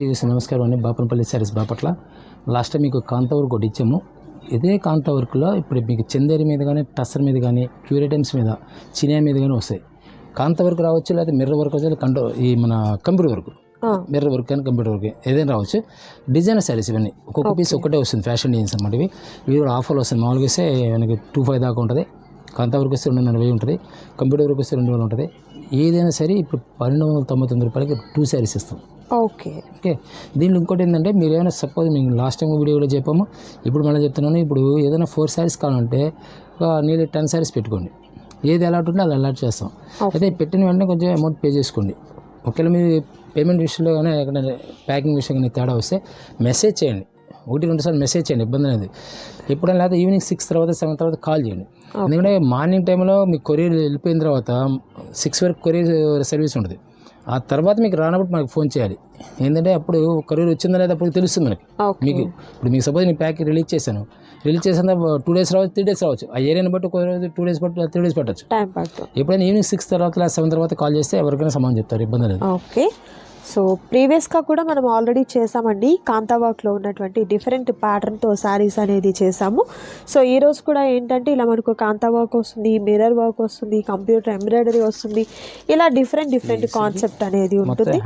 TVs నమస్కారం అండి. Bapanapalli sarees Bapatla. Last time మీకు కాంతా వర్క్ ఒకటి ఇచ్చాము. ఇదే కాంతా వర్క్లో ఇప్పుడు మీకు చందేరి మీద కానీ టస్సర్ మీద కానీ క్యూరేటమ్స్ మీద చినియా మీద కానీ వస్తాయి. కాంతా వర్క్ రావచ్చు లేదా మిర్రర్ వర్క్ వచ్చి కంటో ఈ మన కంప్యూటర్ వర్క్. మిర్రర్ వర్క్ కానీ కంప్యూటర్ వర్క్ ఏదైనా రావచ్చు. డిజైనర్ శారీస్ ఇవన్నీ. ఒక్కొక్క పీస్ ఒక్కటే వస్తుంది ఫ్యాషన్ డిజైన్స్ అనమాట ఇవి. ఇవి కూడా ఆఫర్లు వస్తుంది మామూలుగా వస్తే మనకి టూ ఫైవ్ దాకా ఉంటుంది. కాంతా వర్క్ వస్తే రెండున్నర వెయ్యి ఉంటుంది. కంప్యూటర్ వర్క్ వస్తే రెండు వేలు ఉంటుంది. ఏదైనా సరే ఇప్పుడు పన్నెండు వందల తొంభై తొమ్మిది రూపాయలకి టూ శారీస్ ఇస్తాం. ఓకే. ఓకే. దీంట్లో ఇంకోటి ఏంటంటే మీరు ఏమైనా సపోజ్ మేము లాస్ట్ టైం వీడియోలో చెప్పాము. ఇప్పుడు మళ్ళీ చెప్తున్నాను ఇప్పుడు ఏదైనా ఫోర్ శారీస్ కావాలంటే ఒక నీళ్ళు టెన్ శారీస్ పెట్టుకోండి. ఏది అలాట్ ఉంటే అది అలాట్ చేస్తాం. అయితే పెట్టిన వెంటనే కొంచెం అమౌంట్ పే చేసుకోండి. ఒకవేళ మీరు పేమెంట్ విషయంలో కానీ ఎక్కడ ప్యాకింగ్ విషయం కానీ తేడా వస్తే మెసేజ్ చేయండి. ఒకటి రెండు సార్లు మెసేజ్ చేయండి ఇబ్బంది అనేది ఎప్పుడైనా లేదా ఈవినింగ్ సిక్స్ తర్వాత సెవెన్ తర్వాత కాల్ చేయండి. ఎందుకంటే మార్నింగ్ టైంలో మీ కొరియర్ వెళ్ళిపోయిన తర్వాత సిక్స్ వరకు కొరియర్ సర్వీస్ ఉంటుంది ఆ తర్వాత మీకు రానప్పుడు మనకు ఫోన్ చేయాలి. ఏంటంటే అప్పుడు కొరియర్ వచ్చిందా లేదా అప్పుడు తెలుస్తుంది మనకి. మీకు ఇప్పుడు మీకు సపోజ్ నేను ప్యాక్ రిలీజ్ చేశాను. రిలీజ్ చేసిన టూ డేస్ రావచ్చు త్రీ డేస్ రావచ్చు. ఆ ఏరియాని బట్టి ఒక రోజు టూ డేస్ పట్టు త్రీ డేస్ పట్టచ్చు. ఎప్పుడైనా ఈవినింగ్ సిక్స్ తర్వాత లేదా సెవెన్ తర్వాత కాల్ చేస్తే ఎవరికైనా సమాన్ చెప్తారు ఇబ్బంది లేదు. ఓకే. సో ప్రీవియస్గా కూడా మనం ఆల్రెడీ చేసామండి కాంతా వర్క్లో ఉన్నటువంటి డిఫరెంట్ ప్యాటర్న్తో శారీస్ అనేది చేసాము సో ఈ రోజు కూడా ఏంటంటే ఇలా మనకు కాంతా వర్క్ వస్తుంది మిర్రర్ వర్క్ వస్తుంది కంప్యూటర్ ఎంబ్రాయిడరీ వస్తుంది. ఇలా డిఫరెంట్ డిఫరెంట్ కాన్సెప్ట్ అనేది ఉంటుంది.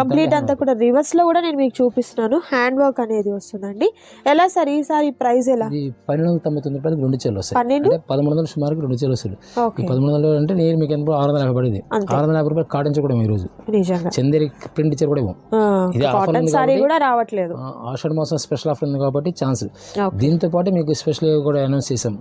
కంప్లీట్ అంతా కూడా రివర్స్లో కూడా నేను మీకు చూపిస్తున్నాను. హ్యాండ్ వర్క్ అనేది వస్తుందండి. ఎలా సార్ ఈసారి ప్రైస్ ఎలా? పన్నెండు వందల తొంభై తొమ్మిది రూపాయలకి రెండు చీరలు వస్తాయి. పన్నెండు? పదమూడు వందల సుమారుకి రెండు వస్తాయి. ఈ ఓకే. పదమూడు వందలు అంటే నేను మీకు ఎంత ఆరు వందల యాభై పడింది. ఆరు వందల యాభై రూపాయలు కాటన్ చీర కూడా ఈ రోజు నిజంగా. చందేరి ప్రింట్ చీర కూడా ఇది ఆఫర్ సారీ కూడా రావట్లేదు. ఆషాఢ మాసం స్పెషల్ ఆఫర్ ఉంది కాబట్టి ఛాన్స్ దీంతో పాటు మీకు స్పెషల్గా కూడా అనౌన్స్ చేసాం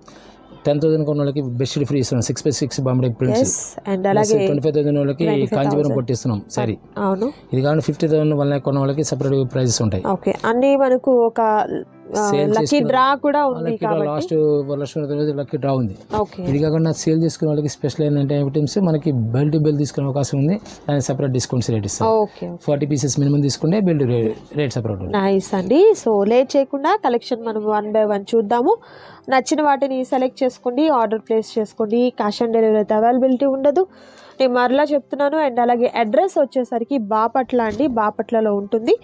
టెన్ థౌసండ్ కొన్న వాళ్ళకి బెస్ట్ ఫ్రీ ఇస్తున్నాం. Six by six Bombay prints and అలాగే ట్వంటీ ఫైవ్ థౌసండ్ వాళ్ళకి 25,000. కాంచీపురం కొట్టిస్తున్నాం. సరే అవును. ఇది కానీ ఫిఫ్టీ థౌసండ్ వన్ ల్యాక్ కొన్న వాళ్ళకి సపరేట్ ప్రైజెస్ ఉంటాయి. ఓకే అన్ని మనకు ఒక లక్కీ డ్రా కూడా ఉంది లాస్ట్ వరలక్ష్మి రోజు లక్కీ డ్రా ఉంది. ఓకే. ఇది కాకుండా సేల్ చేసుకునే వాళ్ళకి స్పెషల్ ఏంటంటే ఐటమ్స్ మనకి బెల్ టు బెల్ తీసుకునే అవకాశం ఉంది. దానికి సపరేట్ డిస్కౌంట్స్ రేట్ ఇస్తాం ఓకే ఫార్టీ పీసెస్ మినిమం తీసుకుంటే బిల్ రేట్ సపరేట్ నైస్ అండి. సో లేట్ చేయకుండా కలెక్షన్ మనం వన్ బై వన్ చూద్దాము. నచ్చిన వాటిని సెలెక్ట్ చేసుకోండి ఆర్డర్ ప్లేస్ చేసుకోండి. క్యాష్ ఆన్ డెలివరీ అయితే అవైలబిలిటీ ఉండదు. నేను మరలా చెప్తున్నాను. అండ్ అలాగే అడ్రస్ వచ్చేసరికి బాపట్ల అండి. బాపట్లలో ఉంటుంది.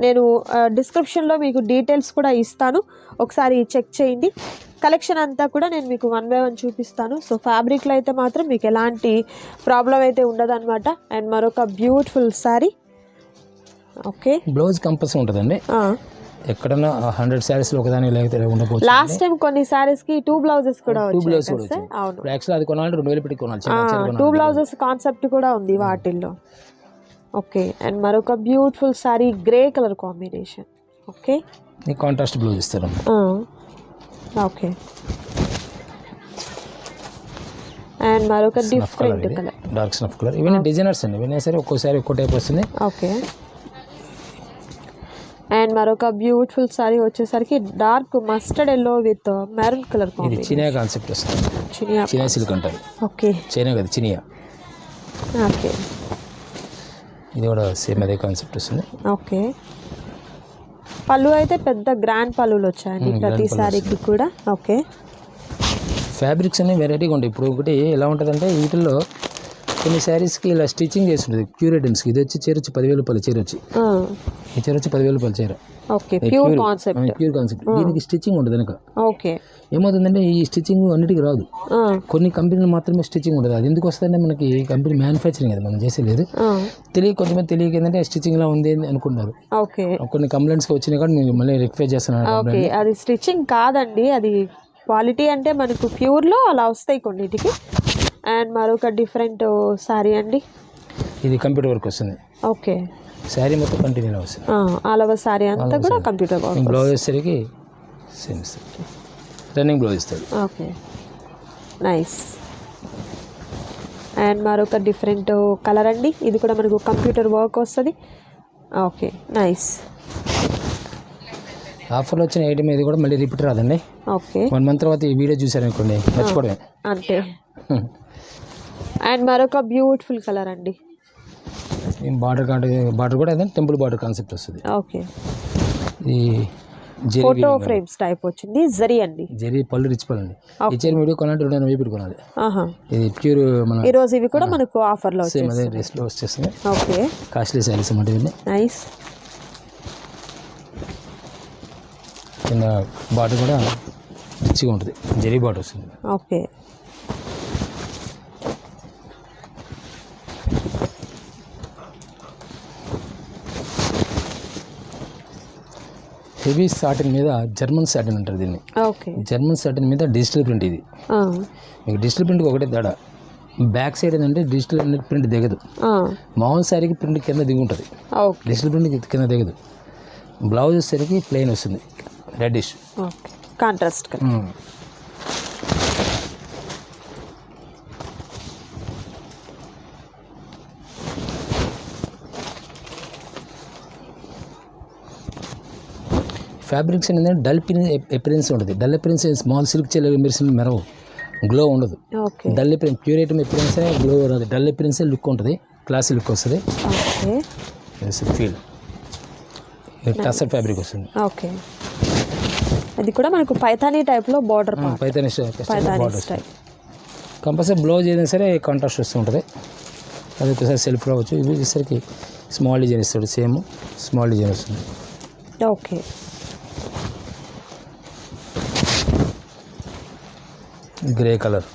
నేను డిస్క్రిప్షన్లో మీకు డీటెయిల్స్ కూడా ఇస్తాను. ఒకసారి చెక్ చేయండి. కలెక్షన్ అంతా కూడా నేను మీకు వన్ బై వన్ చూపిస్తాను. సో ఫ్యాబ్రిక్లో అయితే మాత్రం మీకు ఎలాంటి ప్రాబ్లం అయితే ఉండదన్నమాట. అండ్ మరొక beautiful sari. Okay. Blouse compulsory ఉంటుందండి. ఎక్కడన్నా హండ్రెడ్ శారీస్ ఒకదాని లేకపోతే ఉండకపోవచ్చు లాస్ట్ టైం కొన్ని సారీస్కి టూ బ్లౌజెస్ కూడా టూ వచ్చాయి బ్లౌజ్ కదా కూడా అవును. ఇప్పుడు యాక్చువల్ అది కొనాలంటే రెండు వేలు పెట్టి కొనాలి. టూ. బ్లౌజెస్ కాన్సెప్ట్ కూడా ఉంది వాటిల్లో. ఓకే అండ్ మరొక beautiful sari grey colour combination okay ఈ కాంట్రాస్ట్ బ్లౌజ్ ఇస్తారు ఓకే అండ్ మరొక different colour dark snuff colour ఇవన్నీ డిజైనర్స్ అండి. ఇవన్నీ సరే ఒక్కోసారి ఒక్కో టైప్ వస్తుంది. ఓకే అండ్ మరొక బ్యూటిఫుల్ సారీ వచ్చేసరికి dark mustard yellow with maroon colour ఇది చినియా కాన్సెప్ట్ వస్తుంది. చినియా. చినియా సిల్క్ అంటారు. ఓకే. చైనా కదా చినియా. ఓకే. ఇది కూడా సేమ్ అదే కాన్సెప్ట్ వస్తుంది. ఓకే. పళ్ళు అయితే పెద్ద గ్రాండ్ పళ్ళులు వచ్చాయండి ప్రతి సారీకి కూడా. ఓకే. ఫ్యాబ్రిక్స్ అన్ని వెరైటీగా ఉంటాయి. ఇప్పుడు ఒకటి ఎలా ఉంటుందంటే వీటిల్లో కొన్ని శారీస్కి ఇలా స్టిచ్చింగ్ చేసి ఉంటుంది ప్యూర్ ఐటమ్స్కి ఇది వచ్చి చీర వచ్చి పదివేల రూపాయలు చీర వచ్చి. ఈ చీర వచ్చి పదివేల రూపాయలు చీర. Okay pure concept pure concept దీనికి స్టిచ్చింగ్ ఉంటుంది వెనక. ఓకే. ఏమవుతుందంటే ఈ స్టిచ్చింగ్ అన్నిటికీ రాదు. కొన్ని కంపెనీలు మాత్రమే స్టిచ్చింగ్ ఉంటుంది అది ఎందుకు వస్తుందంటే మనకి కంపెనీ మ్యానుఫ్యాక్చరింగ్ అది మనం చేసేది తెలియ కొంతమంది తెలియక ఏంటంటే స్టిచ్చింగ్ ఇలా ఉంది అని అనుకుంటారు ఓకే. కొన్ని కంప్లైంట్స్ వచ్చినాయి కూడా నేను మళ్ళీ రిక్వెస్ట్ చేస్తున్నాను ఓకే అది స్టిచ్చింగ్ కాదండి. అది క్వాలిటీ అంటే మనకు ప్యూర్లో అలా వస్తాయి కొన్నిటికి. అండ్ మరొక డిఫరెంట్ సారీ అండి. ఇది కంప్యూటర్ వర్క్ వస్తుంది. ఓకే. శారీ మొత్తం కంటిన్యూ వస్తుంది. ఆలవ సారీ అంతా కూడా కంప్యూటర్ బ్లౌజ్ వచ్చేసరికి సేమ్ రన్నింగ్ బ్లౌజ్ ఇస్తాడు ఓకే నైస్ అండ్ మరొక డిఫరెంట్ కలర్ అండి. ఇది కూడా మనకు కంప్యూటర్ వర్క్ వస్తుంది. ఓకే నైస్ ఆఫర్లో వచ్చిన ఐటమ్ ఇది కూడా మళ్ళీ రిపీట్ రాదండి. ఓకే వన్ మంత్ తర్వాత ఈ వీడియో చూసారనుకోండి మర్చిపోవడమే. అంతే. అండ్ మరొక బ్యూటిఫుల్ కలర్ అండి. బార్డర్ బార్డర్ కూడా అదే టెంపుల్ బార్డర్ కాన్సెప్ట్ వస్తుంది. ఓకే. ఈ ఫోటో ఫ్రేమ్స్ టైప్ వచ్చింది జరి అండి. జరి పళ్ళు రిచ్ పళ్ళు అండి. ఈ చీర మీడియో కొనాలంటే రెండు ఎనభై ఇప్పుడు కొనాలి ఇది ప్యూర్ మన ఈ రోజు ఇవి కూడా మనకు ఆఫర్లో సేమ్ అదే రేస్లో వచ్చేస్తుంది ఓకే. కాస్ట్లీ శారీస్ అంటే ఇవి. నైస్ కింద బార్డర్ కూడా రిచ్గా ఉంటుంది. జరి బార్డర్ వస్తుంది. ఓకే. హెవీ సాటిన్ మీద జర్మన్ సాటిన్ అంటారు దీన్ని. ఓకే. జర్మన్ సాటిన్ మీద డిజిటల్ ప్రింట్ ఇది. మీకు డిజిటల్ ప్రింట్కి ఒకటే తేడా. బ్యాక్ సైడ్ ఏంటంటే డిజిటల్ ప్రింట్ దిగదు. మామూలు శారీకి ప్రింట్ కింద దిగి ఉంటుంది. డిజిటల్ ప్రింట్ కింద దిగదు. బ్లౌజ్ వచ్చేసరికి ప్లెయిన్ వస్తుంది. Reddish okay. కాంట్రాస్ట్ ఫ్యాబ్రిక్స్ అనేది డల్ ఎపిరెన్స్ ఉంటుంది. డల్ ఎపిరెన్స్ స్మాల్ సిల్క్ చెల్ల మెరిసిన మెరవు. గ్లో ఉండదు. ఓకే. డల్ ఎపిరెన్స్ ప్యూరేట్ ఎపిరెన్స్ గ్లో రాదు. డల్ ఎపిరెన్స్ లుక్ ఉంటుంది. క్లాసీ లుక్ వస్తుంది. ఫీల్ టసర్ ఫ్యాబ్రిక్ వస్తుంది. ఓకే. అది కూడా మనకు పైథానీ టైప్లో border Paithani Paithani border compulsory blouse ఏదైనా సరే కాంట్రాస్ట్ వస్తూ ఉంటుంది. అది ఒకసారి సెల్ఫ్ రావచ్చు. ఇది వచ్చేసరికి స్మాల్ డిజైన్ ఇస్తాడు. సేమ్ స్మాల్ డిజైన్ వస్తుంది. ఓకే. Grey colour.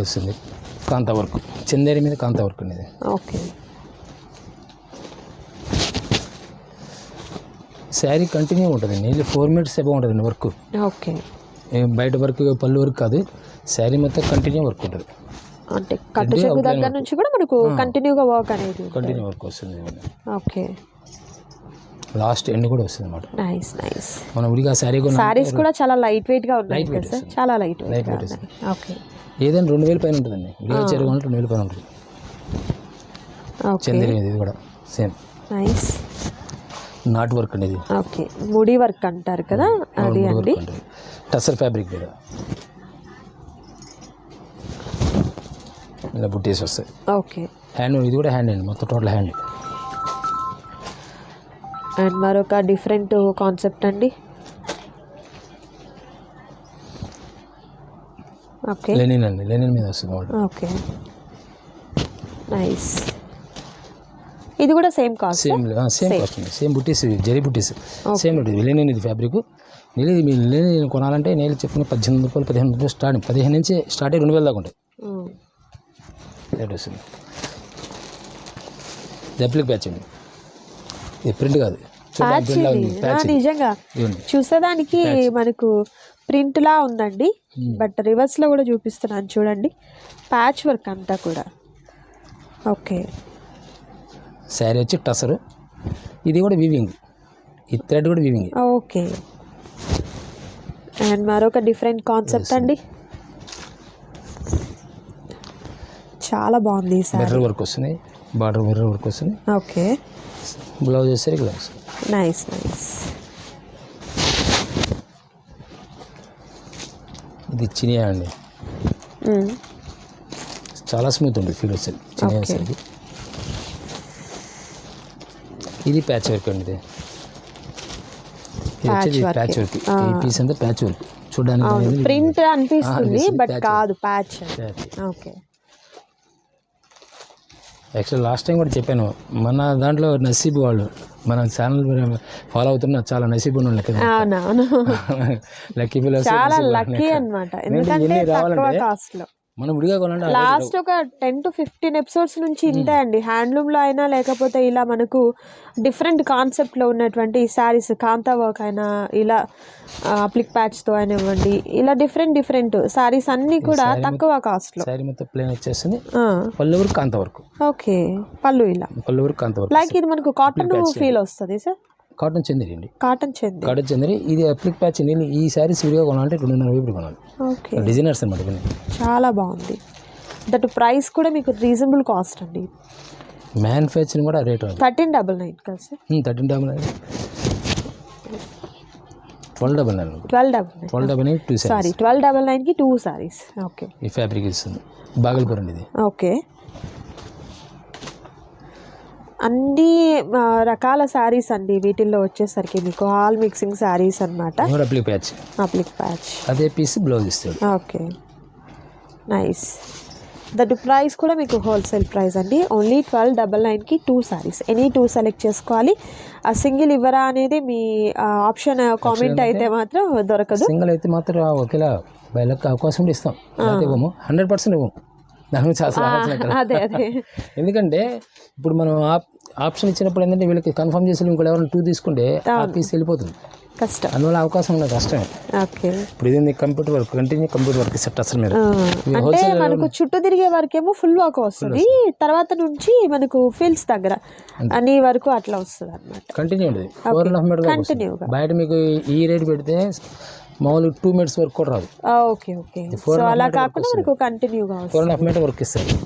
వస్తుంది? కాంతా వర్క్. చందేరి మీద కాంతా వర్క్ అనేది ఓకే. శారీ కంటిన్యూ ఉంటుంది. నీళ్ళు ఫోర్ మినిట్స్ ఎబో ఉంటుంది వర్క్. ఓకే. బయట వర్క్ పళ్ళు వర్క్ కాదు. శారీ మొత్తం కంటిన్యూ వర్క్ ఉంటుంది. అంటే కట్టు చెక్కు దగ్గర నుంచి కూడా మనకు కంటిన్యూగా వర్క్ అనేది కంటిన్యూ వర్క్ వస్తుంది. ఓకే. లాస్ట్ ఎండ్ కూడా వస్తుంది అనమాట నైస్ నైస్ మనం ఉడిగా శారీ కొన్న సారీస్ కూడా చాలా లైట్ వెయిట్గా ఉన్నాయి weight కదా సార్? చాలా లైట్ వెయిట్ weight ఉన్నాయి. ఓకే ఏదైనా రెండు వేల పైన ఉంటుందండి. ఉడిగా చీర కొనాలంటే రెండు వేల పైన ఉంటుంది. ఓకే చందేరి ఇది కూడా సేమ్. నైస్ నాట్ వర్క్ అనేది ఓకే ముడి వర్క్ అంటారు కదా? అది అండి. టసర్ ఫ్యాబ్రిక్ మీద. ఇలా బుట్టేసి వస్తాయి. ఓకే హ్యాండ్ ఇది కూడా హ్యాండ్ అండి. మొత్తం టోటల్ హ్యాండ్ అండ్ మరొక డిఫరెంట్ కాన్సెప్ట్ అండి. ఓకే. లెనిన్ అండి లెనిన్ మీద వస్తుంది ఓకే. నైస్. ఇది కూడా same cost? Same same cost అండి. సేమ్ బుట్టీస్ ఇవి, జరీ బుట్టీస్ సేమ్ లెనిన్ ఇది ఫ్యాబ్రిక్. నేను ఇది మీ లెనిన్ కొనాలంటే నేను చెప్పిన పద్దెనిమిది రూపాయలు పదిహేను రూపాయలు స్టార్ట్. పదిహేను నుంచి స్టార్ట్ రెండు వేల దాకా ఉంటాయి. వస్తుంది జప్లిక్ ప్యాచ్ అండి. ప్రింట్ కాదు. నిజంగా. చూసేదానికి మనకు ప్రింట్ లా ఉందండి బట్ రివర్స్లో కూడా చూపిస్తున్నాను చూడండి. ప్యాచ్ వర్క్ అంతా కూడా. ఓకే. శారీ వచ్చి టసరు. ఇది కూడా వీవింగ్ ఈ థ్రెడ్ కూడా వీవింగ్ ఓకే. అండ్ మరొక డిఫరెంట్ కాన్సెప్ట్ అండి. చాలా బాగుంది సారీ మిర్రర్ వర్క్ వస్తుంది బార్డర్ మిర్రర్ వర్క్ వస్తుంది ఓకే. బ్లౌజ్ వచ్చేసరికి వస్తుంది నైస్ నైస్ ఇది చినియా అండి. చాలా స్మూత్ ఉంటుంది ఫీల్ వస్తుంది చినియా ఇది ప్యాచ్ వర్క్ అండి ఇది. వచ్చేది. ప్యాచ్ వర్క్ ఈ పీస్ అంతా ప్యాచ్ వర్క్ చూడడానికి ప్రింట్ అనిపిస్తుంది బట్. కాదు patch. Okay. Actual last time కూడా చెప్పాను. మన దాంట్లో నసీబ్ వాళ్ళు మన ఛానల్ ఫాలో అవుతున్న చాలా నసీబ్ లెక్క చాలా లక్కీ అన్నమాట. ఎందుకంటే రావాలంటే కాస్ట్లో. మనం విడిగా ఆ లాస్ట్ ఒక టెన్ టు ఫిఫ్టీన్ ఎపిసోడ్స్ నుంచి ఇంతే అండి. హ్యాండ్లూమ్లో అయినా లేకపోతే ఇలా మనకు డిఫరెంట్ కాన్సెప్ట్లో ఉన్నటువంటి శారీస్ కాంతా వర్క్ అయినా ఇలా అప్లిక్ ప్యాచ్తో అయినా ఇవ్వండి. ఇలా డిఫరెంట్ డిఫరెంట్ శారీస్ అన్ని కూడా తక్కువ కాస్ట్లో. శారీ మొత్తం ప్లేన్ వచ్చేస్తుంది పళ్ళు వరకు కాంత వరకు ఓకే పళ్ళు ఇలా. పళ్ళు వరకు కాంత వరకు లైక్ ఇది మనకు కాటన్ ఫీల్ వస్తుంది సార్ కాటన్ చందిరి అండి. కాటన్ చెంది కాటన్ చందిరి. ఇది అప్లిక్ ప్యాచ్ నీళ్ళు ఈ శారీస్ విడిగా కొనాలంటే రెండున్నర వేపు కొనాలి. ఓకే. డిజైనర్స్ అనమాట చాలా బాగుంది. దట్ ప్రైస్ కూడా మీకు రీజనబుల్ కాస్ట్ అండి. మ్యానుఫ్యాక్చరింగ్ కూడా రేట్ థర్టీన్ డబల్ నైన్ కదా sir? Thirteen double nine. Twelve double nine twelve double nine. Twelve double nine two sari twelve double నైన్కి టూ సారీస్ ఓకే. ఈ ఫ్యాబ్రిక్ ఇస్తుంది. బాగల్పూర్ అండి ఇది. ఓకే. అన్ని రకాల శారీస్ అండి వీటిల్లో వచ్చేసరికి మీకు ఆల్ మిక్సింగ్ శారీస్ అనమాట అప్లిక్ ప్యాచ్ అప్లిక్ ప్యాచ్ అదే పీస్ బ్లౌజ్ ఇస్తాడు. ఓకే. నైస్ దట్ ప్రైస్ కూడా మీకు హోల్సేల్ ప్రైస్ అండి. ఓన్లీ ట్వెల్వ్ డబల్ నైన్కి two saris any two select చేసుకోవాలి. ఆ సింగిల్ ఇవ్వరా అనేది మీ ఆప్షన్ కామెంట్ అయితే మాత్రం దొరకదు. సింగిల్ అయితే మాత్రం ఒకేలా బయలకు అవకాశం ఇస్తాం. ఇవ్వము. హండ్రెడ్ పర్సెంట్ ఇవ్వము. దాని గురించి అసలు? అదే అదే. ఎందుకంటే ఇప్పుడు మనం ఆప్షన్ ఇచ్చినప్పుడు ఏంటంటే వీళ్ళకి కన్ఫర్మ్ చేసి ఇంకోటి ఎవరైనా టూ తీసుకుంటే ఆ పీస్ వెళ్ళిపోతుంది. కష్టం. అందువల్ల అవకాశం ఉన్నది కష్టమే. ఓకే. ఇప్పుడు ఇది computer work continue computer work set అసలు మీరు అంటే మనకు చుట్టూ తిరిగే వరకేమో ఫుల్ వర్క్ వస్తుంది. తర్వాత నుంచి మనకు ఫీల్డ్స్ దగ్గర అన్ని వరకు అట్లా వస్తుంది అనమాట కంటిన్యూ ఉంటుంది ఫోర్ అండ్ హాఫ్ మీటర్ కంటిన్యూగా బయట మీకు ఈ రేట్ పెడితే మామూలుగా టూ మినిట్స్ వరకు కూడా రాదు. Okay okay. సో అలా కాకుండా మనకు కంటిన్యూగా four and half metre work ఇస్తారు.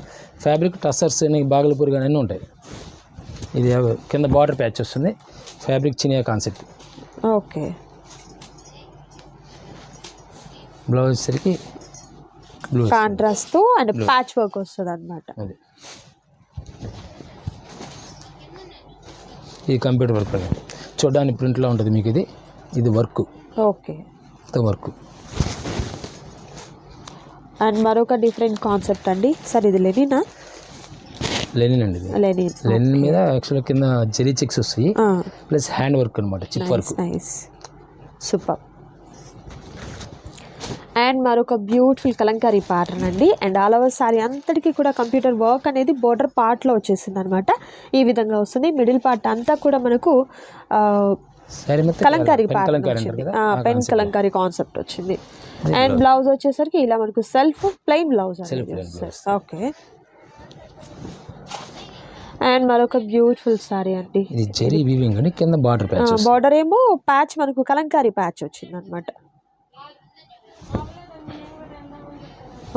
ఫ్యాబ్రిక్ టసర్స్ బాగలపూర్ కానీ అన్నీ ఉంటాయి. ఇది కింద బార్డర్ ప్యాచ్ వస్తుంది. Fabric Chiniya concept okay. Blouse వచ్చేసరికి blue contrast and patch work వస్తుంది అనమాట అది. ఇది కంప్యూటర్ వర్క్ చూడడానికి ప్రింట్లో ఉంటుంది మీకు ఇది. ఇది వర్క్ ఓకే. వర్క్ అండ్ మరొక డిఫరెంట్ కాన్సెప్ట్ అండి. సార్ ఇది లెనినా? లెనిన్ అండి లెనిన్ లెనిన్ మీద యాక్చువల్గా కింద జెరీ చెక్స్ వస్తాయి. ప్లస్ హ్యాండ్ వర్క్ అనమాట chip work. Nice super. And మరొక బ్యూటిఫుల్ కలంకారీ ప్యాటర్న్ అండి. అండ్ ఆల్ ఓవర్ సారీ అంతటికీ కూడా కంప్యూటర్ వర్క్ అనేది బోర్డర్ పార్ట్లో వచ్చేసింది అనమాట ఈ విధంగా వస్తుంది. మిడిల్ పార్ట్ అంతా కూడా మనకు కలంకారీ ప్యాటర్న్ వచ్చింది. పెన్ కలంకారీ కాన్సెప్ట్ వచ్చింది. అండ్ బ్లౌజ్ వచ్చేసరికి ఇలా మనకు self plain blouse. Okay. And మరొక బ్యూటిఫుల్ సారీ అండి. ఇది జెరీ వీవింగ్ అని కింద బార్డర్ ప్యాచ్ బార్డర్ ఏమో ప్యాచ్ మనకు కలంకారీ ప్యాచ్ వచ్చింది అనమాట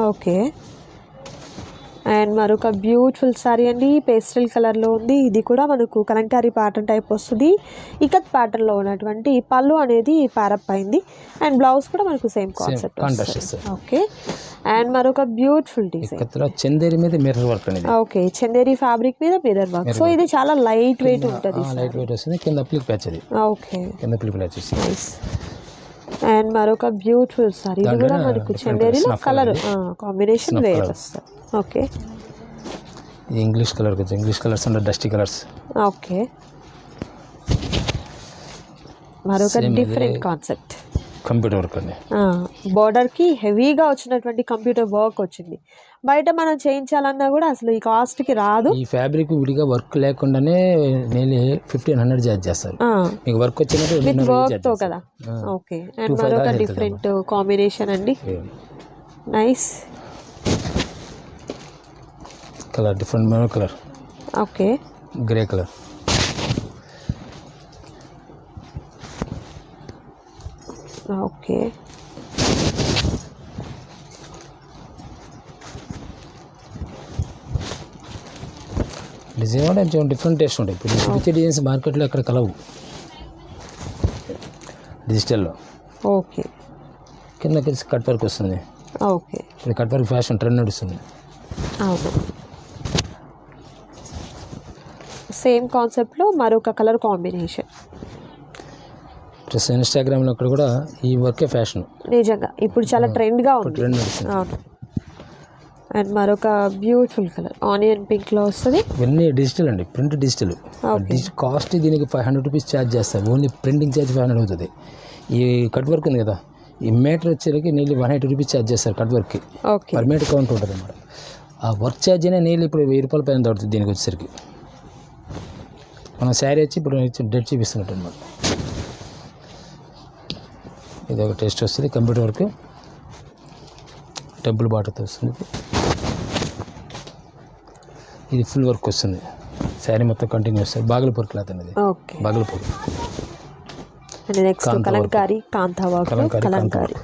ఓకే. అండ్ మరొక బ్యూటిఫుల్ సారీ అండి పేస్టల్ కలర్లో ఉంది. ఇది కూడా మనకు కలంకారీ ప్యాటర్న్ టైప్ వస్తుంది. ఇకత్ ప్యాటర్న్లో ఉన్నటువంటి పళ్ళు అనేది ప్యారప్ అయింది అండ్ బ్లౌజ్ కూడా మనకు సేమ్ కాన్సెప్ట్ ఓకే. అండ్ మరొక బ్యూటిఫుల్ డిజైన్. చందేరి మీద మిర్రర్ వర్క్ అనేది. ఓకే. చందేరి ఫ్యాబ్రిక్ మీద మిర్రర్ వర్క్ సో ఇది చాలా లైట్ వెయిట్ ఉంటుంది లైట్ వెయిట్ వస్తుంది. కింద అప్లిక్ ప్యాచ్ అది. ఓకే. కింద అప్లిక్ ప్యాచ్ అండ్ మరొక బ్యూటిఫుల్ సారీ ఇది కూడా మనకు చందేరిలో కలర్ కాంబినేషన్ వేర్. వస్తుంది ఓకే ఇంగ్లీష్ కలర్ కొంచెం. ఇంగ్లీష్ కలర్స్ అంటే డస్టీ కలర్స్ ఓకే మరొక డిఫరెంట్. కాన్సెప్ట్ కంప్యూటర్ వర్క్ అండి. బార్డర్కి హెవీగా వచ్చినటువంటి కంప్యూటర్ వర్క్ వచ్చింది. బయట మనం చేయించాలన్నా కూడా అసలు ఈ కాస్ట్కి రాదు. ఈ ఫ్యాబ్రిక్ విడిగా వర్క్ లేకుండానే నేను ఫిఫ్టీన్ హండ్రెడ్ చార్జ్ చేస్తారు. మీకు వర్క్ వచ్చినట్టు విత్ రెండున్నర వర్క్ charge తో చేస్తారు. కదా. ఓకే అండ్ మరొక డిఫరెంట్ కాంబినేషన్ అండి. Nice colour different maroon colour okay grey colour okay design కూడా కొంచెం డిఫరెంట్ టేస్ట్ ఉంటాయి ఇప్పుడు చూపించే డిజైన్స్ మార్కెట్లో ఎక్కడ కలవు డిజిటల్లో ఓకే కింద కలిసి కట్ వర్క్ వస్తుంది ఓకే ఇప్పుడు కట్ వర్క్ ఫ్యాషన్ ట్రెండ్ నడుస్తుంది సేమ్ కాన్సెప్ట్లో మరొక కలర్ కాంబినేషన్ ప్లస్ ఇన్స్టాగ్రామ్లో అక్కడ కూడా ఈ వర్కే ఫ్యాషన్ నిజంగా. ఇప్పుడు చాలా ట్రెండ్గా ఉంది. ట్రెండ్ నడుస్తుంది అవును అండ్ మరొక బ్యూటిఫుల్ కలర్. ఆనియన్ పింక్లో వస్తుంది. ఇవన్నీ డిజిటల్ అండి ప్రింట్ డిజిటల్. కాస్ట్ దీనికి ఫైవ్ హండ్రెడ్ రూపీస్ ఛార్జ్ చేస్తారు. Only printing charge five hundred అవుతుంది. ఈ కట్ వర్క్ ఉంది కదా ఈ మీటర్ వచ్చేసరికి నీళ్ళు వన్ ఎయిటీ రూపీస్ ఛార్జ్ చేస్తారు కట్ వర్క్కి. ఓకే. పర్ మీటర్ కౌంట్ ఉంటుంది అన్నమాట. ఆ వర్క్ ఛార్జ్ అనే నీళ్ళు ఇప్పుడు వెయ్యి రూపాయల పైన పడుతుంది దీనికి వచ్చేసరికి. మన శారీ వచ్చి ఇప్పుడు డెడ్ చూపిస్తున్నట్టు అనమాట ఇది ఒక టేస్ట్ వస్తుంది కంప్యూటర్ వర్క్. టెంపుల్ బాటతో వస్తుంది. ఇది ఫుల్ వర్క్ వస్తుంది. శారీ మొత్తం కంటిన్యూ వస్తుంది. బాగలపూర్ క్లాత్ అనేది okay. Bhagalpur. Kalamkari kalamkari,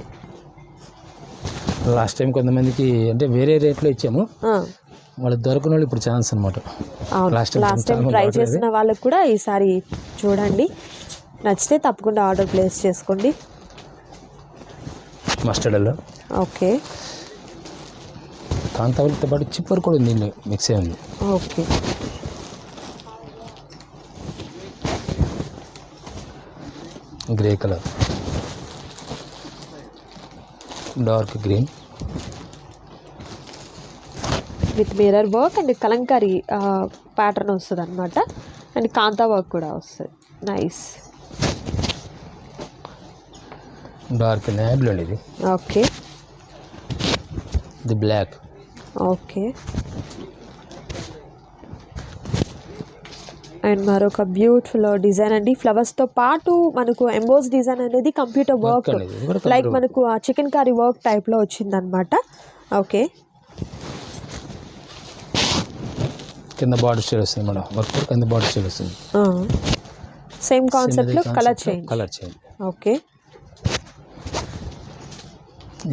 last time కొంతమందికి అంటే వేరే రేట్లో ఇచ్చాము. వాళ్ళు దొరకని వాళ్ళు ఇప్పుడు ఛాన్స్ అనమాట లాస్ట్ టైం ట్రై. చేసిన వాళ్ళకి కూడా ఈసారి చూడండి. నచ్చితే తప్పకుండా ఆర్డర్ ప్లేస్ చేసుకోండి. మస్టర్డ్లో ఓకే. కాంతావళితో పాటు చిప్ వర్క్ కూడా ఉంది మిక్స్ అయి ఉంది. Okay. Grey colour. Dark green. With mirror work and kalamkari pattern వస్తుంది అనమాట అండ్ కాంతా వర్క్ కూడా వస్తుంది. నైస్ డార్క్ నేబ్లో ఇది. ఓకే. ఇది బ్లాక్. ఓకే. అండ్ మరొక బ్యూటిఫుల్ డిజైన్ అండి. ఫ్లవర్స్తో పాటు మనకు ఎంబోస్ డిజైన్ అనేది కంప్యూటర్ వర్క్ లైక్ మనకు ఆ చికెన్ కర్రీ వర్క్ టైప్లో వచ్చిందనమాట ఓకే. కింద బాడీ స్టైల్ వస్తుంది మేడం. వర్క్ కింద బాడీ స్టైల్ వస్తుంది. సేమ్ కాన్సెప్ట్లో colour change colour change okay.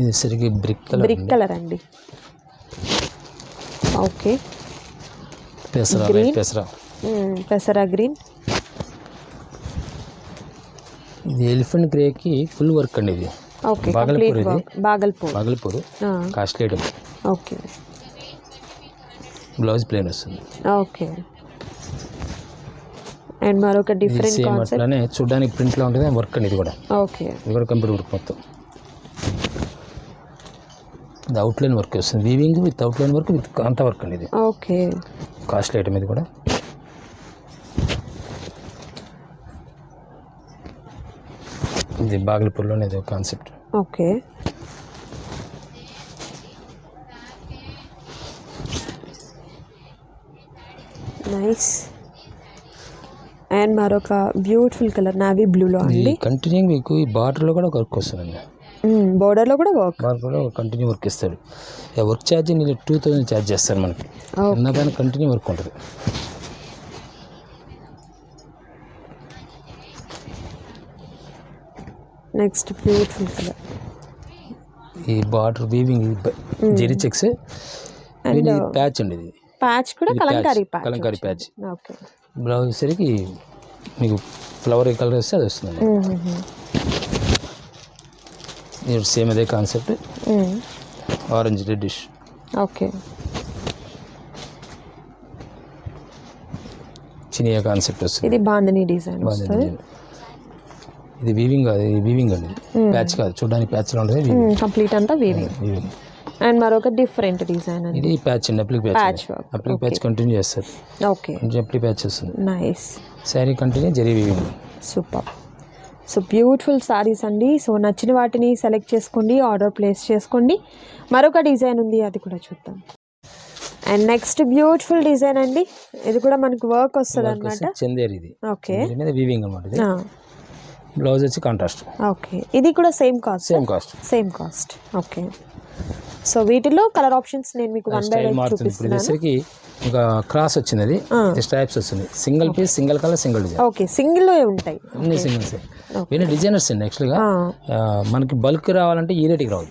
ఇది సరిగ్గా బ్రిక్ కలర్ బ్రిక్ కలర్ అండి. ఓకే. పెసరా. వైట్ పెసరా. పెసరా గ్రీన్. ఇది ఎలిఫెంట్ గ్రేకి ఫుల్ వర్క్ అండి ఇది. ఓకే బాగల్పూర్ ఇది? Bhagalpur. Item. Okay. Blouse plain వస్తుంది. ఓకే. అండ్ మరొక డిఫరెంట్ సేమ్ కాన్సెప్ట్. అట్లానే చూడడానికి ప్రింట్లో ఉంటుంది వర్క్ అండి ఇది కూడా. ఓకే. ఇది కూడా కంప్యూటర్ వర్క్ మొత్తం. ఇది అవుట్లైన్ వర్క్ వస్తుంది. Weaving with outline work with kantha work అండి ఇది. ఓకే. కాస్ట్లీ ఐటమ్ ఇది కూడా. ఇది బాగల్పూర్లోనే ఇది కాన్సెప్ట్ ఓకే. నైస్ అండ్ మరొక బ్యూటిఫుల్ కలర్ నావీ బ్లూలో అండి. కంటిన్యూ మీకు ఈ బార్డర్లో కూడా వర్క్ వస్తుందండి. బోర్డర్లో కూడా వర్క్ బార్డర్లో కంటిన్యూ వర్క్ ఇస్తాడు. వర్క్ ఛార్జ్ నేను టూ థౌజండ్ ఛార్జ్ చేస్తాను మనకి. ఓకే ఉన్నదాన్ని కంటిన్యూ వర్క్ ఉంటుంది. నెక్స్ట్ బ్యూటిఫుల్ కలర్ ఈ border weaving zari checks patch అండి ఇది ప్యాచ్ కూడా kalamkari patch kalamkari patch okay blouse సరికి మీకు ఫ్లవర్ కలర్ వస్తే అది వస్తుంది ఇది సేమ్ అదే concept. Orange reddish okay. Chiniya concept వస్తుంది. ఇది బాందని డిజైన్ వస్తుంది. ఇది వీవింగ్ కాదు ఇది వీవింగ్ అండి. ప్యాచ్ కాదు చూడడానికి ప్యాచ్లో ఉంటుంది వీవింగ్ కంప్లీట్ అంతా వీవింగ్ వీవింగ్ అండ్ మరొక డిఫరెంట్ డిజైన్ ఇది ప్యాచ్ అండి applique patch patch applique patch continue చేస్తారు. ఓకే అప్లిక్ ప్యాచ్ వస్తుంది. Nice sari continue zari weaving super so beautiful saris అండి. సో నచ్చిన వాటిని సెలెక్ట్ చేసుకోండి ఆర్డర్ ప్లేస్ చేసుకోండి. మరొక డిజైన్ ఉంది అది కూడా చూద్దాం. అండ్ నెక్స్ట్ బ్యూటిఫుల్ డిజైన్ అండి. ఇది కూడా మనకు వర్క్ వస్తుంది. అనమాట చందేరి ఇది. ఓకే వీవింగ్ అనమాట బ్లౌజ్ వచ్చి కాంట్రాస్ట్ ఓకే ఇది కూడా same cost same cost same cost okay so వీటిలో కలర్ ఆప్షన్స్ నేను మీకు వన్ బై చూపిస్తున్నాను. ఇంకా క్రాస్ వచ్చింది అది. స్ట్రైప్స్ వస్తుంది. Single piece single colour single design okay single ఉంటాయి. అన్ని సింగిల్స్ ఇవన్నీ డిజైనర్స్ అండి యాక్చువల్గా మనకి బల్క్ రావాలంటే ఈ రేటుకి రావు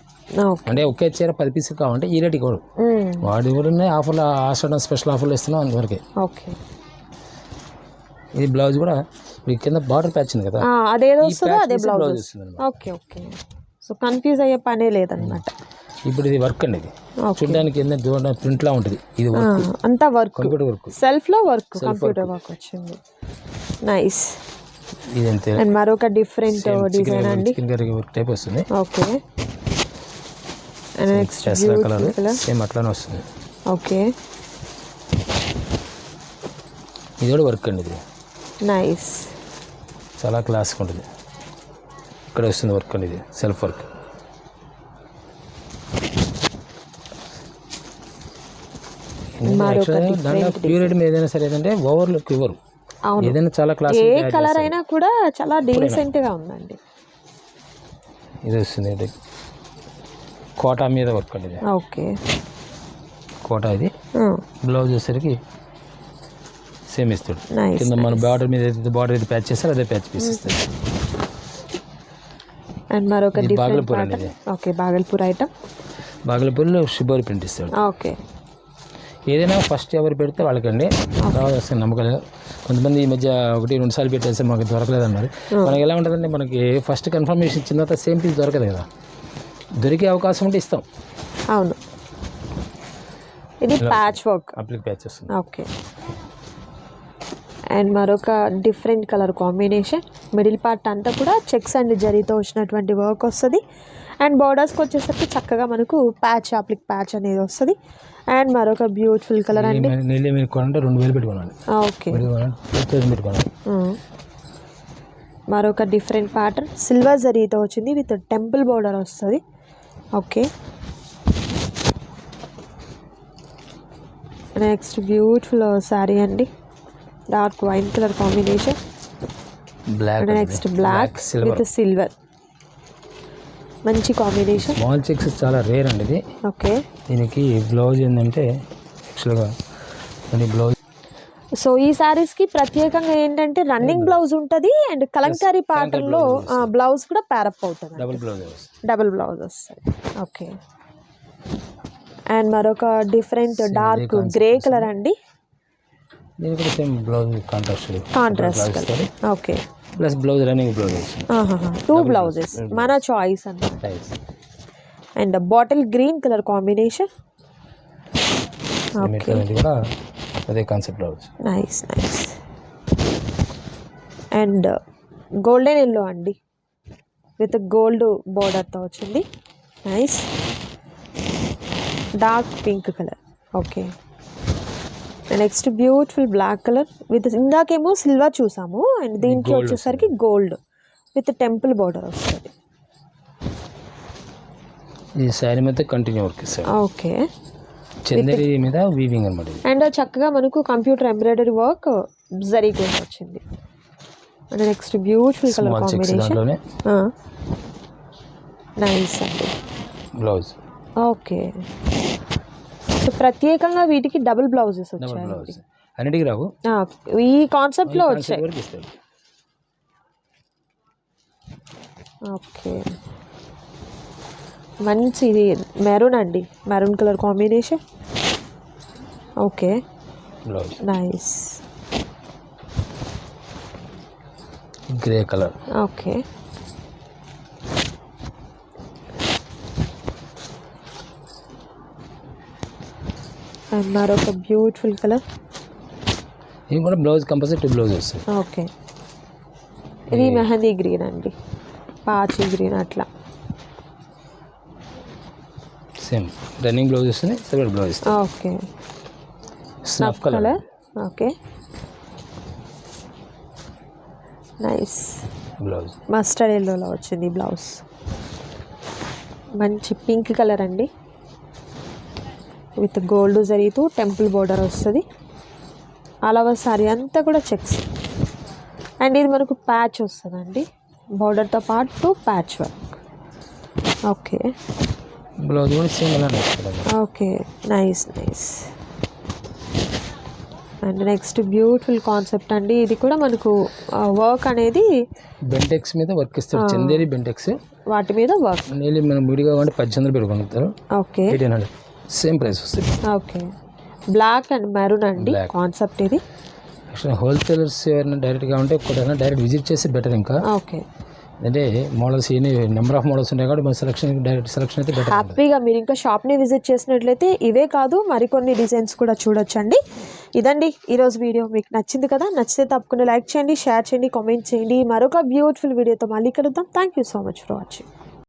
అంటే ఒకే చీర పది పీసులు కావాలంటే ఈ రేటుకి మ్మ్. వాడు ఎవరున్నాయి ఆఫర్లు ఆషాఢం స్పెషల్ ఆఫర్లు ఇస్తున్నాం అంతవరకే ఓకే. ఇది బ్లౌజ్ కూడా ఈ కింద బార్డర్ ప్యాచ్ ఉంది కదా. అదేదో వస్తుందో అదే blouse okay okay. So confuse అయ్యే పనే లేదనమాట ఇప్పుడు ఇది వర్క్ అండి ఇది. చూడడానికి ఏంటంటే ప్రింట్ లా ఉంటుంది. ఇది వర్క్ అంతా వర్క్ కంప్యూటర్ వర్క్ సెల్ఫ్లో వర్క్ కంప్యూటర్ వర్క్ వచ్చింది. నైస్ ఇది అంతే అండ్ మరొక డిఫరెంట్ డిజైన్ అండి. చికెన్ కర్రీ వర్క్ టైప్ వస్తుంది. Okay and next colour. Same అట్లానే వస్తుంది. ఓకే ఇది కూడా వర్క్ అండి ఇది. నైస్ చాలా క్లాస్గా ఉంటుంది. ఇక్కడ వస్తుంది వర్క్ అండి ఇది. సెల్ఫ్ వర్క్ దాంట్లో ప్యూరిటీ మీద ఏదైనా సరే ఏంటంటే ఓవర్ లుక్ ఇవ్వరు. అవును. ఏదైనా చాలా క్లాస్ ఏ కలర్ అయినా కూడా చాలా డీసెంట్గా ఉందండి. ఇది వస్తుంది ఇది. కోటా మీద వర్క్ అండి ఓకే. కోటా ఇది. బ్లౌజ్ వచ్చేసరికి సేమ్ ఇస్తాడు. కింద మన బార్డర్ మీద ఏదైతే బార్డర్ అయితే ప్యాచ్ చేస్తారో అదే ప్యాచ్ పీస్ ఇస్తాడు. అండ్ మరొక బాగల్పూర్ అండి ఓకే బాగల్పూర్ ఐటమ్ బాగలపూరిలో షిబోరి ప్రింట్ ఇస్తాడు. ఓకే ఏదైనా ఫస్ట్ ఎవరు పెడితే వాళ్ళకండి. రావాలి వస్తుంది నమ్మకాలు కొంతమంది ఈ మధ్య ఒకటి రెండు సార్లు పెట్టేస్తే మాకు దొరకలేదు అన్నారు మనకి ఎలా ఉంటుందంటే మనకి ఫస్ట్ కన్ఫర్మేషన్ ఇచ్చిన తర్వాత సేమ్ పీస్ దొరకదు కదా. దొరికే అవకాశం ఉంటే ఇస్తాం. అవును. ఇది ప్యాచ్ వర్క్ అప్లిక్ ప్యాచ్ వస్తుంది. ఓకే. అండ్ మరొక different colour combination middle part అంతా కూడా చెక్స్ అండ్ జరీతో వచ్చినటువంటి వర్క్ వస్తుంది. అండ్ బోర్డర్స్కి వచ్చేసరికి చక్కగా మనకు ప్యాచ్ అప్లిక్ ప్యాచ్ అనేది వస్తుంది. అండ్ మరొక బ్యూటిఫుల్ కలర్ అండి. నీళ్ళు మీరు కొనంటే రెండు వేలు పెట్టుకోవాలి. ఓకే. మరొక డిఫరెంట్ ప్యాటర్న్ సిల్వర్ జరీతో వచ్చింది విత్ టెంపుల్ బోర్డర్ వస్తుంది. ఓకే. నెక్స్ట్ బ్యూటిఫుల్ శారీ అండి. Dark wine colour combination. Black next black with silver. మంచి కాంబినేషన్ స్మాల్ చెక్స్ చాలా రేర్ అండి ఇది. ఓకే. దీనికి బ్లౌజ్ ఏంటంటే యాక్చువల్గా దీని బ్లౌజ్ సో ఈ శారీస్కి ప్రత్యేకంగా ఏంటంటే రన్నింగ్ బ్లౌజ్ ఉంటుంది అండ్ కలంకారీ ప్యాటర్న్లో బ్లౌజ్ కూడా ప్యారప్ అవుతుంది. డబుల్ బ్లౌజ్ డబుల్ బ్లౌజ్ వస్తుంది. ఓకే. అండ్ మరొక డిఫరెంట్ డార్క్ గ్రే కలర్ అండి? దీనికి same blouse contrast. Contrast okay plus blouse running blouse two blouses మన చాయిస్ అన్నమాట. And. Bottle green colour combination కూడా అదే concept blouse nice nice and golden yellow అండి. With gold బోర్డర్తో వచ్చింది. Nice dark pink colour okay next beautiful black colour with ఇందాకేమో silver చూసాము and దీంట్లో వచ్చేసరికి గోల్డ్ విత్ టెంపుల్ బోర్డర్ వస్తుంది. ఈ శారీ మీద కంటిన్యూ వర్క్ ఓకే చందేరి మీద వీవింగ్ అనమాట అండ్ చక్కగా మనకు కంప్యూటర్ ఎంబ్రాయిడరీ వర్క్ జరీ కూడా వచ్చింది. And next beautiful colour combination nice అండి. బ్లౌజ్ ఓకే ప్రత్యేకంగా వీటికి డబుల్ బ్లౌజెస్ వచ్చాయి బ్లౌజ్ అన్నిటికీ రావు. ఈ కాన్సెప్ట్లో వచ్చాయి. వరకు ఇస్తాడు. ఓకే. మంచి ఇది మెరూన్ అండి. Maroon colour combination okay. Nice grey colour okay. And మరొక బ్యూటిఫుల్ కలర్ ఇది కూడా బ్లౌజ్ కంపల్సరీ బ్లౌజ్ వస్తుంది. ఓకే. ఇది మెహందీ గ్రీన్ అండి. పాచి గ్రీన్ అట్లా. సేమ్ రన్నింగ్ బ్లౌజ్ వస్తుంది separate blouse okay. Snuff colour colour okay. Nice blouse mustard ఎల్లోలో వచ్చింది బ్లౌజ్ మంచి పింక్ కలర్ అండి. విత్ గోల్డ్ జరీతో టెంపుల్ బోర్డర్ వస్తుంది. అలవ సారీ అంతా కూడా చెక్స్. అండ్ ఇది మనకు ప్యాచ్ వస్తుందండి. బోర్డర్తో పాటు ప్యాచ్ వర్క్. ఓకే. బ్లౌజ్ కూడా okay. Nice nice. And next beautiful concept అండి. ఇది కూడా మనకు వర్క్ అనేది బెంటెక్స్ మీద వర్క్ ఇస్తాడు చందేరి బెంటెక్స్ వాటి మీద వర్క్. నీళ్ళు మనం విడిగా కావాలంటే పద్దెనిమిది పెట్టుకుంటారు. Okay. Eighteen hundred same price వస్తుంది ఓకే బ్లాక్ అండ్ మెరూన్ అండి. కాన్సెప్ట్ ఇది. యాక్చువల్లీ హోల్సేలర్స్ ఎవరైనా డైరెక్ట్గా ఉంటే ఒకటైనా డైరెక్ట్ విజిట్ చేసి బెటర్ ఇంకా. ఓకే అంటే మోడల్స్ ఈ నెంబర్ ఆఫ్ మోడల్స్ ఉంటాయి కాబట్టి మన సెలక్షన్ డైరెక్ట్ సెలక్షన్ అయితే బెటర్ హ్యాపీగా మీరు ఇంకా షాప్ని విజిట్ చేసినట్లయితే ఇవే కాదు మరికొన్ని డిజైన్స్ కూడా చూడొచ్చండి. ఇదండి ఈరోజు వీడియో. మీకు నచ్చింది కదా నచ్చితే తప్పకుండా లైక్ చేయండి షేర్ చేయండి కామెంట్ చేయండి. మరొక బ్యూటిఫుల్ వీడియోతో మళ్ళీ కలుద్దాం. Thank you so much for watching